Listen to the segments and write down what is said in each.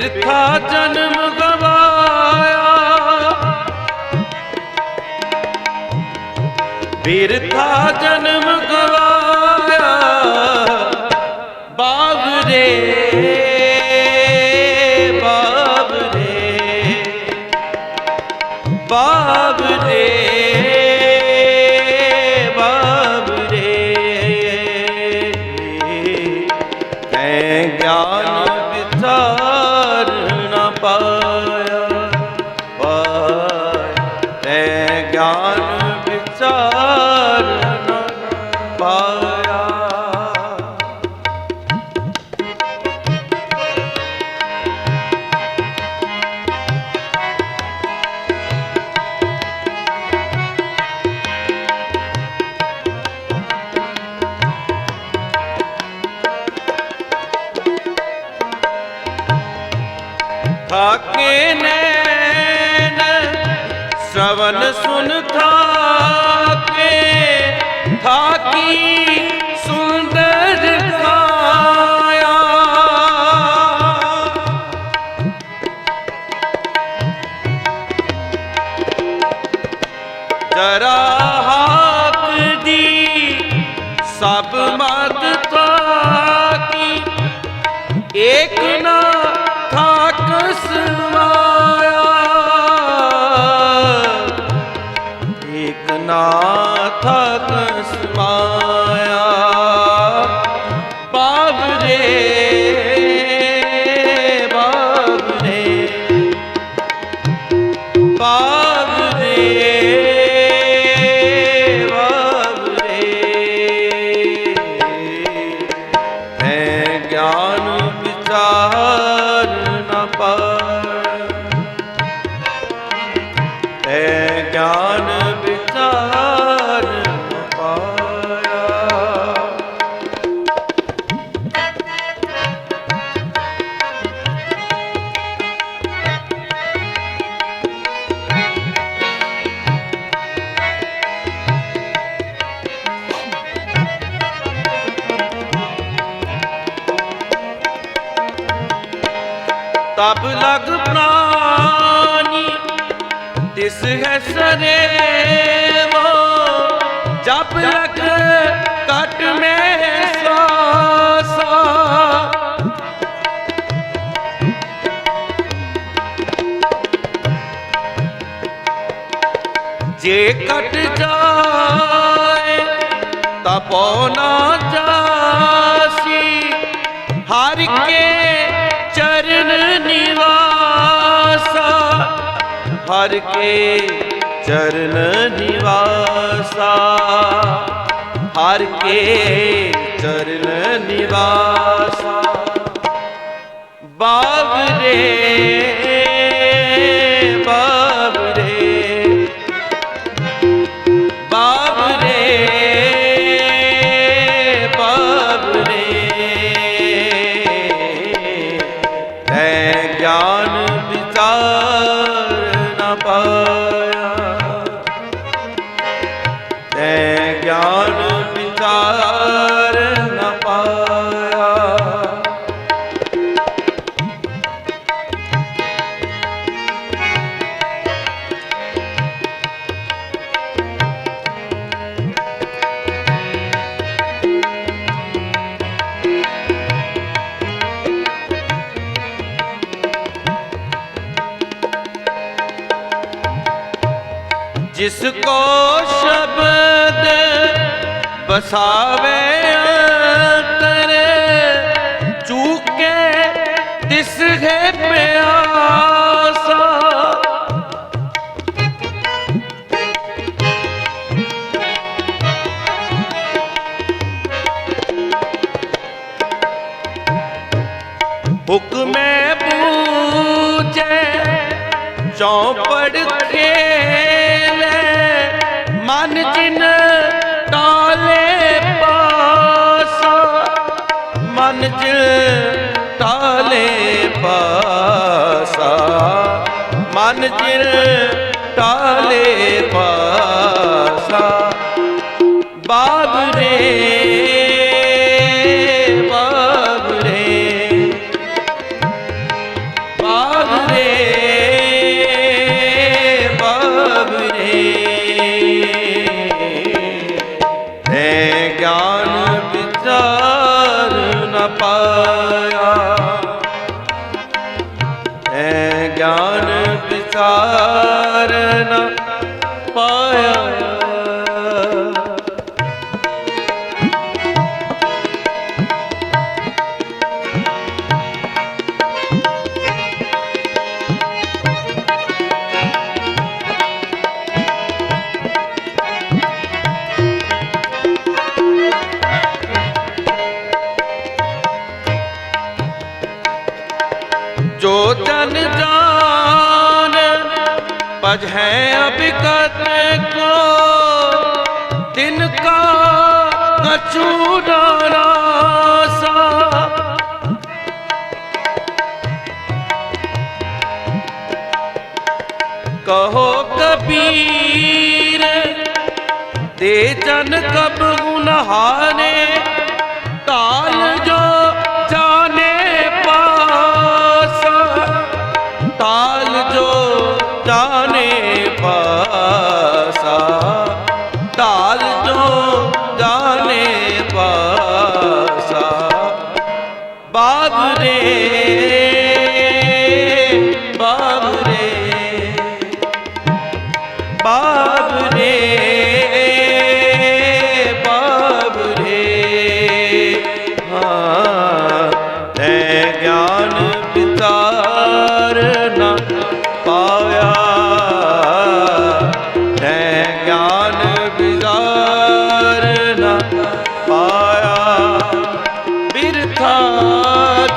ਬਿਰਥਾ ਜਨਮ ਗਵਾਇਆ। ਬਿਰਥਾ ਜਨਮ ਗਵਾਇਆ। 呃 ਸ਼ਵਨ ਸੁਨ ਥਾਕੇ ਥਾਕੀ ਸੁੰਦਰ ਕਾਇਆ ਜਰਾ ਹਾਕ ਦੀ ਸਭ ਮਤ ਬਾਬਰੇ ਬਾਬਰੇ ਤਬ ਲਗ ਪ੍ਰਾਨੀ, ਤਿਸ ਹੈ ਸਰੇਵੋ ਜਬ ਲਗ ਕਟ ਮੈਂ ਸਾਸਾ ਜੇ ਕਟ ਜਾਏ ਤਪੋ ਨਾ ਜਾਸੀ ਹਰ ਕੇ ਕੇ ਚਰਨ ਨਿਵਾਸਾ ਹਰ ਕੇ ਚਰਨ ਨਿਵਾਸਾ। ਬਾਬਰੇ ਬਾਬਰੇ ਬਾਬਰੇ ਤੈ ਗਿਆਨ। ਜਿਸ ਕੋ ਸ਼ਬਦ ਬਸਾਵੇ ਅੰਤਰ ਚੂਕੇ ਤਿਸ ਹੈ ਪਿਆਸਾ। ਹੁਕਮੇ ਪੂਰੇ ਚੌਪੜ ਖੇਲੇ ਮਨ ਜਿਨ ਟਾਲੇ ਪਾਸਾ। ਮਨ ਚਿਰ ਟਾਲੇ ਪਾਸਾ ਨ ਪਾਇਆ। ਤੇ ਗਿਆਨ ਵਿਚਾਰ ਨ ਜਨ ਜਾਨ। ਪਜ ਹੈ ਅਬਿਕਤ ਕੋ। ਤਿਨ ਕਾ ਕਛੂ ਨਾਰਾਸਾ ਕਹੋ ਕਬੀਰ ਤੇ ਜਨ ਕਬ ਗੁਨਾਹ ਬਾਬਰੇ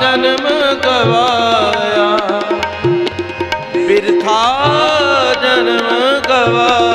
ਜਨਮ ਗਵਾਇਆ। ਬਿਰਥਾ ਜਨਮ ਗਵਾਇਆ।